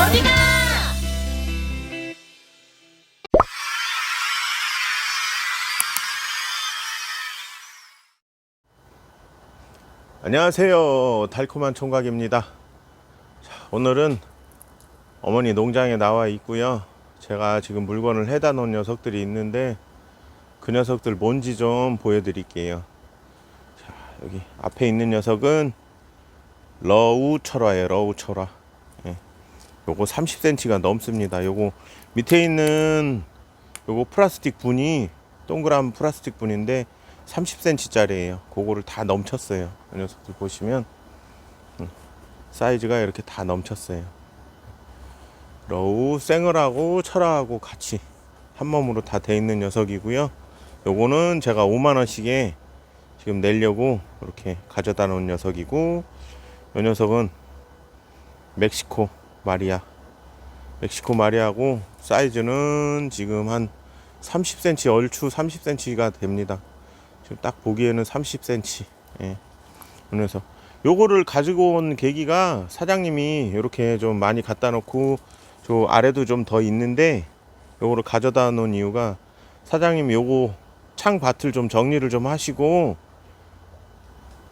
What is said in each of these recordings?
어디가? 안녕하세요. 달콤한 총각입니다. 자, 오늘은 어머니 농장에 나와 있고요. 제가 지금 물건을 해다 놓은 녀석들이 있는데 그 녀석들 뭔지 좀 보여드릴게요. 자, 여기 앞에 있는 녀석은 러우 철화예요. 러우 철화. 예. 요거 30cm가 넘습니다. 요거 밑에 있는 요거 플라스틱 분이 동그란 플라스틱 분인데 30cm짜리예요. 그거를 다 넘쳤어요. 이 녀석들 보시면 음, 사이즈가 이렇게 다 넘쳤어요. 러우 생얼하고 철화하고 같이 한 몸으로 다 돼 있는 녀석이고요. 요거는 제가 5만 원씩에 지금 내려고 이렇게 가져다 놓은 녀석이고 이 녀석은 멕시코 마리아 멕시코 마리아고 사이즈는 지금 한 30cm 얼추 30cm가 됩니다. 지금 딱 보기에는 30cm. 예. 그래서 요거를 가지고 온 계기가 사장님이 이렇게 좀 많이 갖다 놓고 저 아래도 좀 더 있는데 요거를 가져다 놓은 이유가 사장님이 요거 창 밭을 좀 정리를 좀 하시고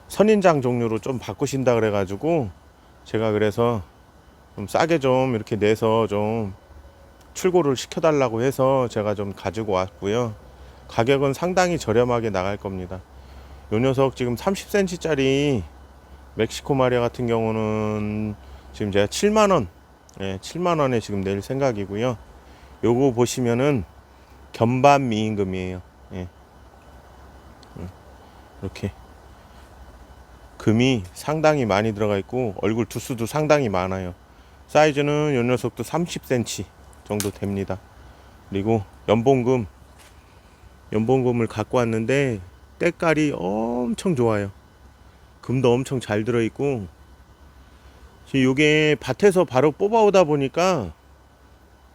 선인장 종류로 좀 바꾸신다 그래가지고 제가 그래서 좀 싸게 좀 이렇게 내서 좀 출고를 시켜달라고 해서 제가 좀 가지고 왔고요. 가격은 상당히 저렴하게 나갈 겁니다. 요 녀석 지금 30cm짜리 멕시코 마리아 같은 경우는 지금 제가 7만원, 예, 7만원에 지금 낼 생각이고요. 요거 보시면은 견반 미임금이에요. 예. 음, 이렇게. 금이 상당히 많이 들어가 있고 얼굴 두수도 상당히 많아요. 사이즈는 요 녀석도 30cm 정도 됩니다. 그리고 연봉금 연봉금을 갖고 왔는데 때깔이 엄청 좋아요. 금도 엄청 잘 들어 있고 지금 요게 밭에서 바로 뽑아오다 보니까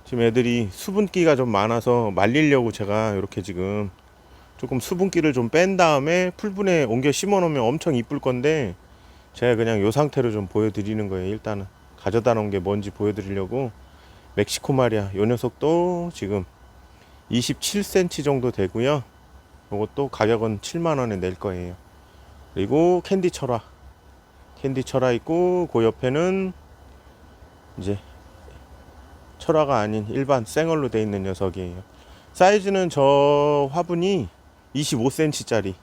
지금 애들이 수분기가 좀 많아서 말리려고 제가 이렇게 지금 조금 수분기를 좀 뺀 다음에 풀분에 옮겨 심어 놓으면 엄청 이쁠 건데 제가 그냥 요 상태로 좀 보여드리는 거예요 일단은 가져다 놓은 게 뭔지 보여드리려고 멕시코 마리아 요 녀석도 지금 27cm 정도 되고요 요것도 가격은 7만원에 낼 거예요 그리고 캔디 철화 캔디 철화 있고 그 옆에는 이제 철화가 아닌 일반 생얼로 돼 있는 녀석이에요 사이즈는 저 화분이 25cm짜리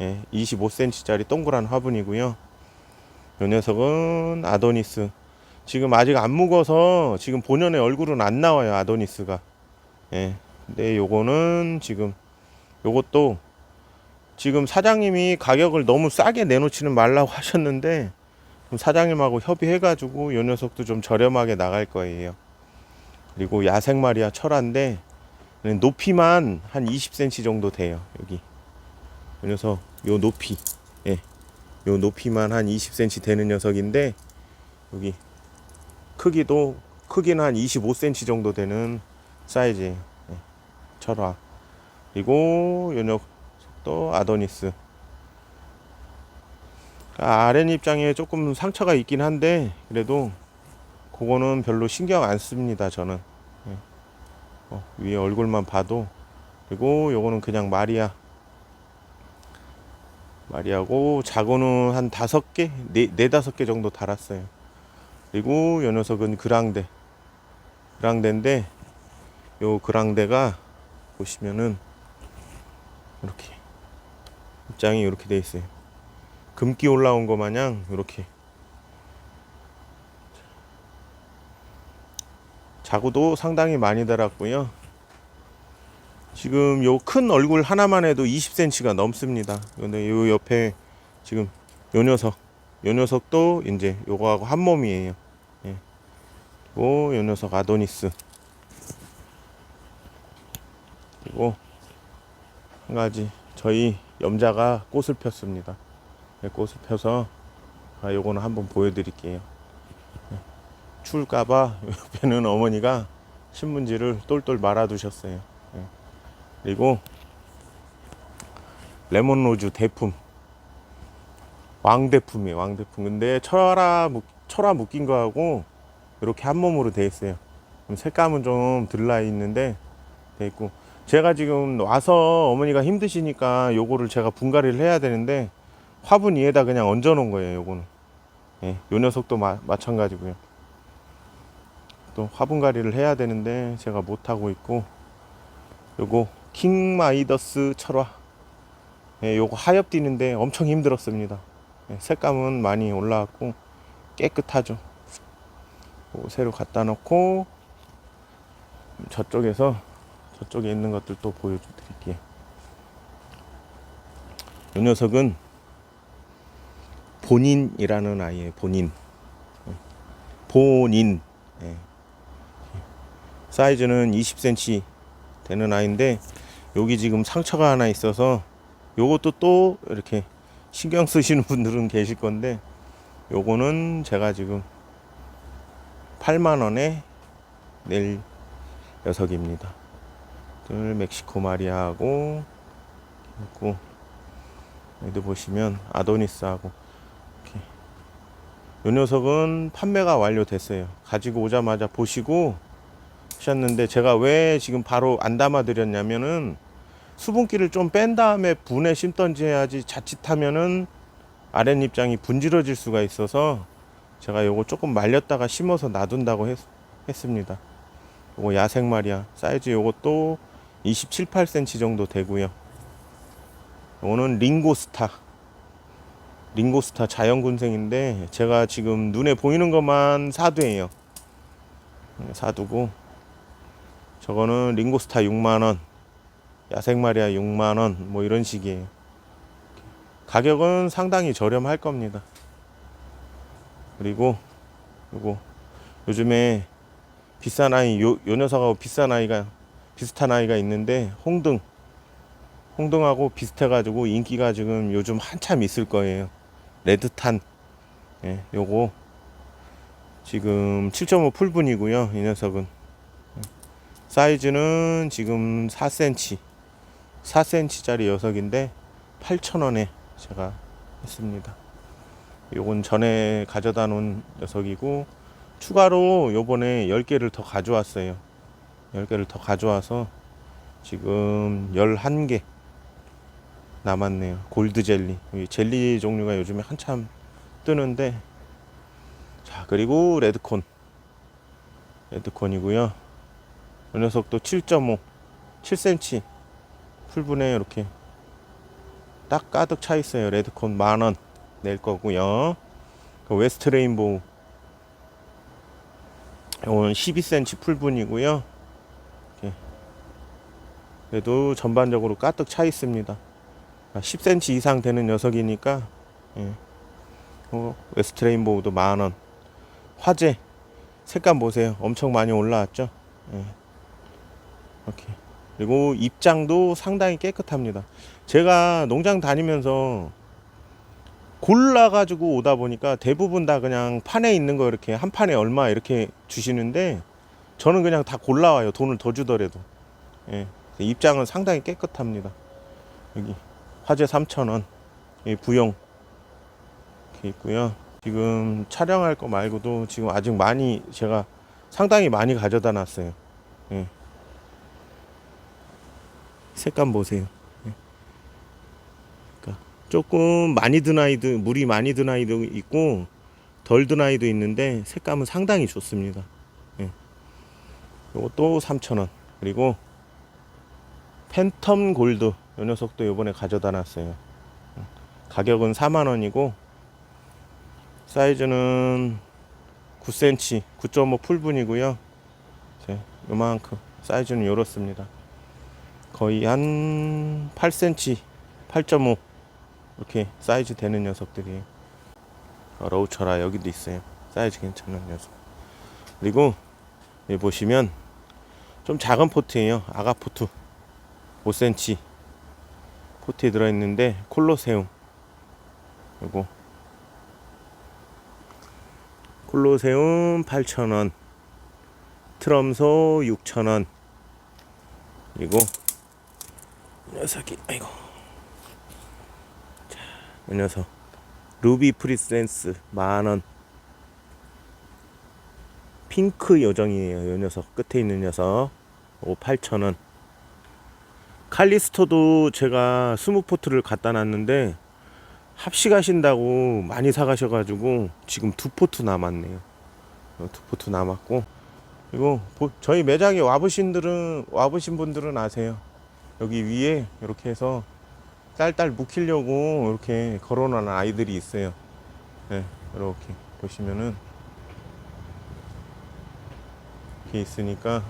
예, 25cm짜리 동그란 화분이고요. 요 녀석은 아도니스. 지금 아직 안 묵어서 지금 본연의 얼굴은 안 나와요. 아도니스가. 예. 근데 요거는 지금 요것도 지금 사장님이 가격을 너무 싸게 내놓지는 말라고 하셨는데 사장님하고 협의해 가지고 요 녀석도 좀 저렴하게 나갈 거예요. 그리고 야생 마리아 철화인데 높이만 한 20cm 정도 돼요. 여기. 그래서 요 높이. 예. 요 높이만 한 20cm 되는 녀석인데 여기 크기도 크기는 한 25cm 정도 되는 사이즈예요. 예. 철화. 그리고 요 녀석도 아도니스. 아랫 입장에 조금 상처가 있긴 한데 그래도 그거는 별로 신경 안 씁니다. 저는. 어, 위에 얼굴만 봐도 그리고 요거는 그냥 마리아 마리아고 자고는 한 다섯 개, 네, 네 다섯 개 정도 달았어요. 그리고 요 녀석은 그랑데 그랑데인데 요 그랑데가 보시면은 이렇게 입장이 이렇게 돼 있어요. 금기 올라온 거 마냥 이렇게 자구도 상당히 많이 달았고요. 지금 요 큰 얼굴 하나만 해도 20cm가 넘습니다. 근데 요 옆에 지금 요 녀석, 요 녀석도 이제 요거하고 한 몸이에요. 예. 그리고 요 녀석 아도니스. 그리고 한 가지 저희 염자가 꽃을 폈습니다. 네, 꽃을 펴서 아, 요거는 한번 보여드릴게요. 추울까봐 옆에는 어머니가 신문지를 똘똘 말아두셨어요. 예. 그리고 레몬로즈 대품 왕대품이에요. 왕대품. 근데 철화 묶- 철화 묶인 거하고 이렇게 한 몸으로 돼 있어요. 색감은 좀 들라 있는데 돼 있고 제가 지금 와서 어머니가 힘드시니까 요거를 제가 분갈이를 해야 되는데 화분 위에다 그냥 얹어 놓은 거예요. 요거는 예, 요 녀석도 마, 마찬가지고요. 또 화분갈이를 해야 되는데 제가 못 하고 있고 요거 킹마이더스 철화 예, 요거 하엽 뛰는데 엄청 힘들었습니다. 예, 색감은 많이 올라왔고 깨끗하죠. 요거 새로 갖다 놓고 저쪽에서 저쪽에 있는 것들 또 보여드릴게요. 이 녀석은 본인이라는 아이예요. 본인. 본인. 예. 사이즈는 20cm 되는 아이인데 여기 지금 상처가 하나 있어서 요것도 또 이렇게 신경 쓰시는 분들은 계실 건데 요거는 제가 지금 8만 원에 낼 녀석입니다. 들 멕시코 마리아하고 있고 여기 보시면 아도니스하고 이렇게 요 녀석은 판매가 완료됐어요. 가지고 오자마자 보시고 하셨는데 제가 왜 지금 바로 안 담아 드렸냐면은 수분기를 좀 뺀 다음에 분에 심던지 해야지 자칫하면은 아랫입장이 분질러질 수가 있어서 제가 요거 조금 말렸다가 심어서 놔둔다고 했, 했습니다. 요거 야생 말이야. 사이즈 요것도 27, 8cm 정도 되고요. 요거는 링고스타. 링고스타 자연군생인데 제가 지금 눈에 보이는 것만 사두예요. 네, 사두고 저거는 링고스타 6만 원. 야생 마리아 6만 원. 뭐 이런 식이에요. 가격은 상당히 저렴할 겁니다. 그리고 요거 요즘에 비싼 아이 요, 요 녀석하고 비싼 아이가 비슷한 아이가 있는데 홍등 홍등하고 비슷해 가지고 인기가 지금 요즘 한참 있을 거예요. 레드탄 예, 요거 지금 7.5 풀분이고요. 이 녀석은 사이즈는 지금 4cm 4cm짜리 녀석인데 8,000원에 제가 했습니다. 요건 전에 가져다 놓은 녀석이고 추가로 요번에 10개를 더 가져왔어요. 10개를 더 가져와서 지금 11개 남았네요. 골드 젤리. 이 젤리 종류가 요즘에 한참 뜨는데 자, 그리고 레드콘. 레드콘이고요. 이 녀석도 7.5 7cm 풀분에 이렇게 딱 가득 차 있어요. 레드콘 만 원 낼 거고요. 그 웨스트 레인보우 이건 12cm 풀분이고요. 그래도 전반적으로 가득 차 있습니다. 10cm 이상 되는 녀석이니까 예. 어, 웨스트 레인보우도 만 원. 화재 색감 보세요. 엄청 많이 올라왔죠. 예. 이렇게. 그리고 입장도 상당히 깨끗합니다. 제가 농장 다니면서 골라 가지고 오다 보니까 대부분 다 그냥 판에 있는 거 이렇게 한 판에 얼마 이렇게 주시는데 저는 그냥 다 골라와요. 돈을 더 주더라도. 예. 입장은 상당히 깨끗합니다. 여기 화재 3,000원. 이 부용 이렇게 있고요. 지금 촬영할 거 말고도 지금 아직 많이 제가 상당히 많이 가져다 놨어요. 예. 색감 보세요. 예. 그러니까 조금 많이 든 아이도 물이 많이 든 아이도 있고 덜 든 아이도 있는데 색감은 상당히 좋습니다. 예. 요것도 3,000원. 그리고 팬텀 골드 요 녀석도 요번에 가져다 놨어요. 가격은 4만 원이고 사이즈는 9cm, 9.5 풀분이고요. 네, 요만큼 사이즈는 요렇습니다. 거의 한 8cm, 8.5 이렇게 사이즈 되는 녀석들이에요. 어, 러우처라 여기도 있어요. 사이즈 괜찮은 녀석. 그리고 여기 보시면 좀 작은 포트예요. 아가 포트 5cm 포트에 들어있는데 콜로세움 요거 콜로세움 8,000원 트럼소 6,000원 그리고 이 녀석이 아이고 자, 이 녀석 루비 프리센스 만원 핑크 요정이에요. 요 녀석 끝에 있는 녀석. 오 8,000원. 칼리스토도 제가 스무포트를 갖다 놨는데 합식하신다고 많이 사가셔가지고 지금 두 포트 남았네요. 어, 두 포트 남았고 그리고 보- 저희 매장에 와보신 들은 와보신 분들은 아세요. 여기 위에 이렇게 해서 딸딸 묵히려고 이렇게 걸어놓은 아이들이 있어요. 네, 이렇게 보시면은 이렇게 있으니까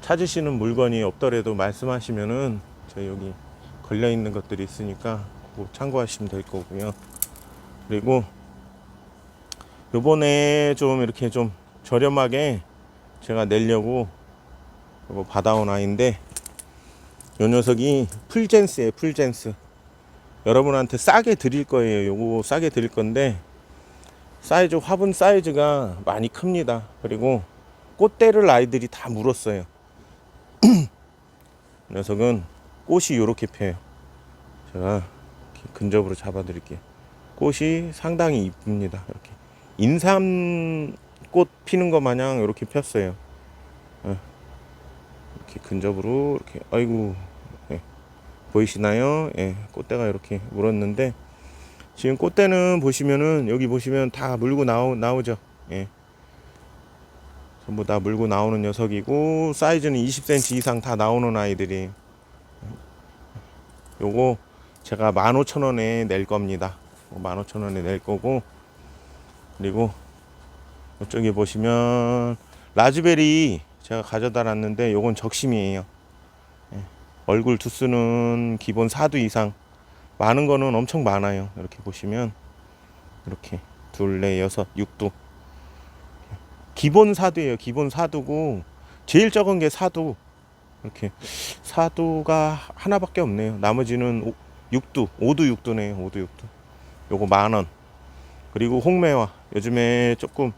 찾으시는 물건이 없더라도 말씀하시면은 저희 여기 걸려 있는 것들이 있으니까 그거 참고하시면 될 거고요. 그리고 요번에 좀 이렇게 좀 저렴하게 제가 내려고 이거 받아온 아이인데 요 녀석이 풀젠스예요 풀젠스. 여러분한테 싸게 드릴 거예요. 요거 싸게 드릴 건데 사이즈 화분 사이즈가 많이 큽니다. 그리고 꽃대를 아이들이 다 물었어요. 녀석은 꽃이 요렇게 펴요. 제가 근접으로 잡아 드릴게요. 꽃이 상당히 이쁩니다. 이렇게. 인삼꽃 피는 것 마냥 이렇게 폈어요. 예. 이렇게 근접으로 이렇게 아이고 예. 보이시나요? 예, 꽃대가 이렇게 물었는데 지금 꽃대는 보시면은 여기 보시면 다 물고 나오, 나오죠. 예. 전부 다 물고 나오는 녀석이고 사이즈는 20cm 이상 다 나오는 아이들이 요거 제가 15,000원에 낼 겁니다. 15,000원에 낼 거고 그리고 이쪽에 보시면 라즈베리 제가 가져다 놨는데 요건 적심이에요. 예. 얼굴 두수는 기본 4두 이상 많은 거는 엄청 많아요. 이렇게 보시면 이렇게 둘, 넷, 여섯, 6두 기본 4두예요. 기본 4두고 제일 적은 게 4두 이렇게 4두가 하나밖에 없네요. 나머지는 6두, 5두, 6두네요. 5두, 6두 요거 만원 그리고 홍매화 요즘에 조금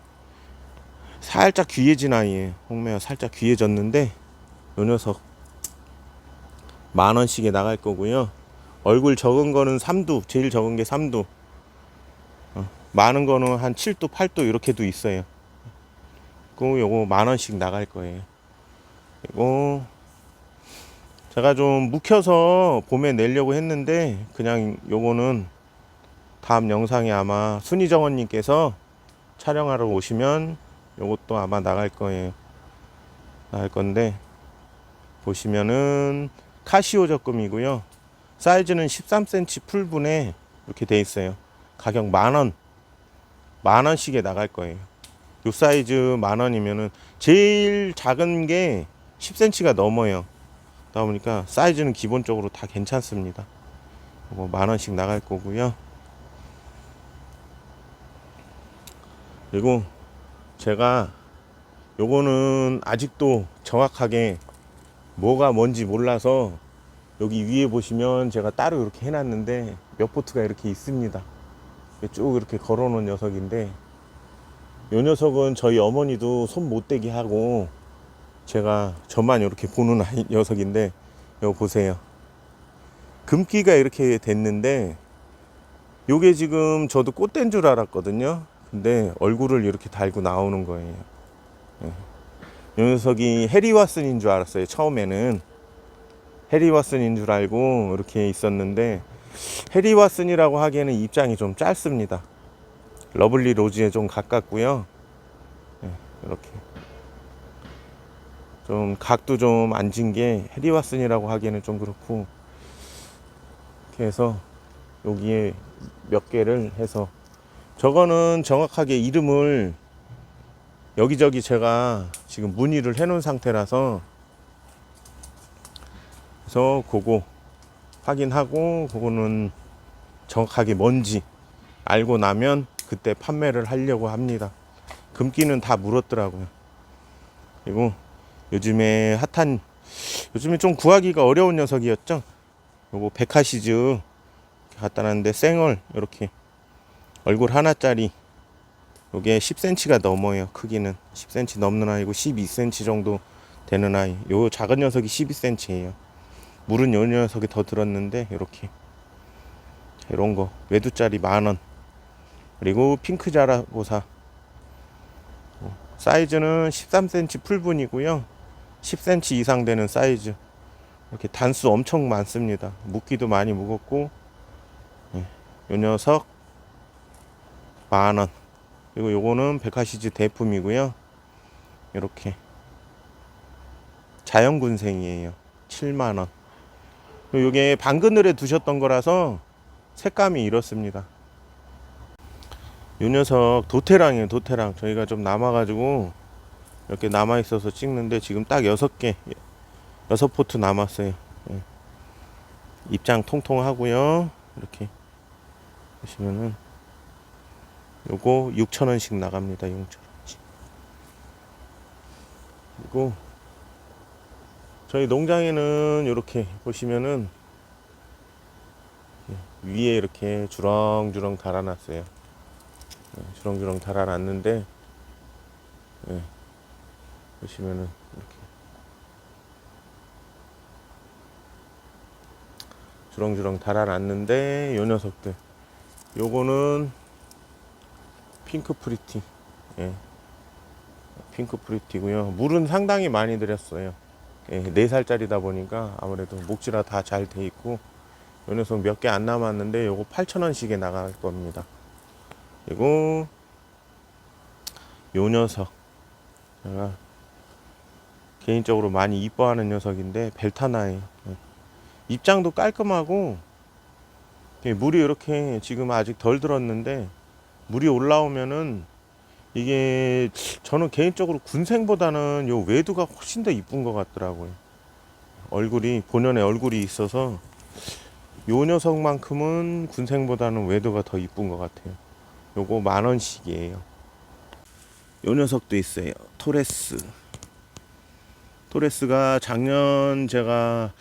살짝 귀해진 아이예요. 홍매가 살짝 귀해졌는데 요 녀석 만 원씩에 나갈 거고요. 얼굴 적은 거는 3두, 제일 적은 게 3두. 어, 많은 거는 한 7두, 8두 이렇게도 있어요. 그 요거 만 원씩 나갈 거예요. 그리고 제가 좀 묵혀서 봄에 내려고 했는데 그냥 요거는 다음 영상에 아마 순이정원님께서 촬영하러 오시면 요것도 아마 나갈 거예요. 나갈 건데 보시면은 카시오 적금이고요. 사이즈는 13cm 풀분에 이렇게 돼 있어요. 가격 만 원, 만 원씩에 나갈 거예요. 요 사이즈 만 원이면은 제일 작은 게 10cm가 넘어요. 그러다 보니까 사이즈는 기본적으로 다 괜찮습니다. 이거 만 원씩 나갈 거고요. 그리고 제가 요거는 아직도 정확하게 뭐가 뭔지 몰라서 여기 위에 보시면 제가 따로 이렇게 해놨는데 몇 포트가 이렇게 있습니다. 쭉 이렇게 걸어 놓은 녀석인데 요 녀석은 저희 어머니도 손 못 대게 하고 제가 저만 이렇게 보는 녀석인데 이거 보세요. 금기가 이렇게 됐는데 요게 지금 저도 꽃된 줄 알았거든요. 근데 얼굴을 이렇게 달고 나오는 거예요. 예. 이 녀석이 해리 왓슨인 줄 알았어요. 처음에는 해리 왓슨인 줄 알고 이렇게 있었는데 해리 왓슨이라고 하기에는 입장이 좀 짧습니다. 러블리 로즈에 좀 가깝고요. 예, 이렇게 좀 각도 좀 앉은 게 해리 왓슨이라고 하기에는 좀 그렇고 이렇게 해서 여기에 몇 개를 해서 저거는 정확하게 이름을 여기저기 제가 지금 문의를 해 놓은 상태라서 그래서 그거 확인하고 그거는 정확하게 뭔지 알고 나면 그때 판매를 하려고 합니다. 금기는 다 물었더라고요. 그리고 요즘에 핫한 요즘에 좀 구하기가 어려운 녀석이었죠. 요거 백화시즈 갖다 놨는데 생얼 이렇게 얼굴 하나짜리 요게 10cm가 넘어요 크기는 10cm 넘는 아이고 12cm 정도 되는 아이 요 작은 녀석이 12cm예요 물은 요 녀석이 더 들었는데 이렇게 이런 거 외두짜리 만원 그리고 핑크 자라고사 사이즈는 13cm 풀분이고요. 10cm 이상 되는 사이즈. 이렇게 단수 엄청 많습니다. 묵기도 많이 묵었고, 예, 요 녀석 만 원. 그리고 요거는 백화시즈 대품이고요. 이렇게 자연군생이에요. 7만 원. 그리고 요게 방그늘에 두셨던 거라서 색감이 이렇습니다. 요 녀석 도테랑이에요. 도테랑. 저희가 좀 남아가지고 이렇게 남아 있어서 찍는데 지금 딱 여섯 개, 여섯 포트 남았어요. 예. 입장 통통하고요. 이렇게 보시면은 요거 6,000원씩 나갑니다. 6,000원씩. 그리고 저희 농장에는 이렇게 보시면은 예, 위에 이렇게 주렁주렁 달아놨어요. 예, 주렁주렁 달아놨는데 예, 보시면은 이렇게 주렁주렁 달아놨는데 요 녀석들 요거는 핑크 프리티. 예. 핑크 프리티고요. 물은 상당히 많이 들였어요. 예, 4살짜리다 보니까 아무래도 목질화 다잘 돼 있고 요 녀석 몇 개 안 남았는데 요거 8,000원씩에 나갈 겁니다. 그리고 요 녀석. 제가 개인적으로 많이 이뻐하는 녀석인데 벨타나예요 예. 입장도 깔끔하고 예, 물이 이렇게 지금 아직 덜 들었는데 물이 올라오면은 이게 저는 개인적으로 군생보다는 요 외두가 훨씬 더 이쁜 것 같더라고요. 얼굴이 본연의 얼굴이 있어서 요 녀석만큼은 군생보다는 외두가 더 이쁜 것 같아요. 요거 만 원씩이에요. 요 녀석도 있어요. 토레스. 토레스가 작년 제가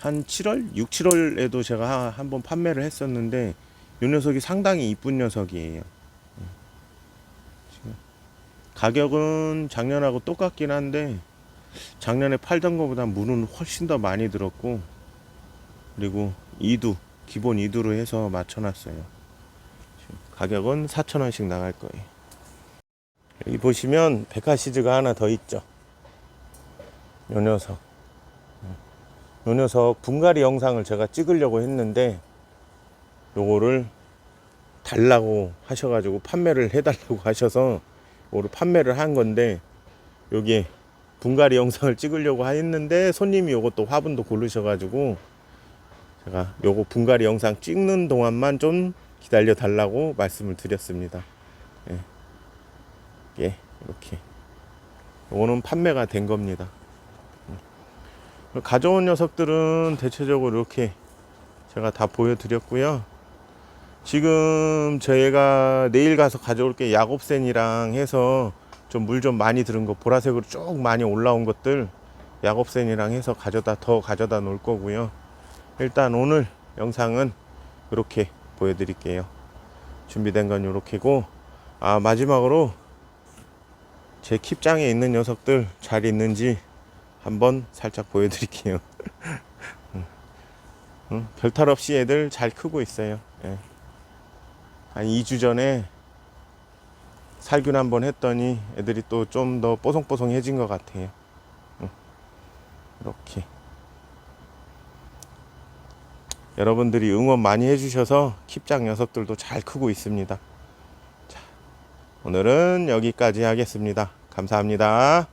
한 7월, 6, 7월에도 제가 한번 판매를 했었는데 요 녀석이 상당히 이쁜 녀석이에요. 가격은 작년하고 똑같긴 한데 작년에 팔던 것보다 물은 훨씬 더 많이 들었고 그리고 이두 기본 이두로 해서 맞춰놨어요. 가격은 4,000원씩 나갈 거예요. 여기 보시면 백화시즈가 하나 더 있죠. 요 녀석. 요 녀석 분갈이 영상을 제가 찍으려고 했는데 요거를 달라고 하셔가지고 판매를 해달라고 하셔서 요거를 판매를 한 건데 여기에 분갈이 영상을 찍으려고 했는데 손님이 요것도 화분도 고르셔가지고 제가 요거 분갈이 영상 찍는 동안만 좀 기다려 달라고 말씀을 드렸습니다. 예. 예, 이렇게. 요거는 판매가 된 겁니다. 가져온 녀석들은 대체적으로 이렇게 제가 다 보여드렸고요. 지금 저희가 내일 가서 가져올 게 야곱센이랑 해서 좀물좀 많이 들은 거 보라색으로 쭉 많이 올라온 것들 야곱센이랑 해서 가져다 더 가져다 놓을 거고요. 일단 오늘 영상은 이렇게 보여드릴게요. 준비된 건 이렇게고 아 마지막으로 제 킵장에 있는 녀석들 잘 있는지 한번 살짝 보여드릴게요. 응. 응, 별탈 없이 애들 잘 크고 있어요. 예. 한 2주 전에 살균 한번 했더니 애들이 또 좀 더 뽀송뽀송해진 것 같아요. 응. 이렇게. 여러분들이 응원 많이 해주셔서 킵장 녀석들도 잘 크고 있습니다. 자, 오늘은 여기까지 하겠습니다. 감사합니다.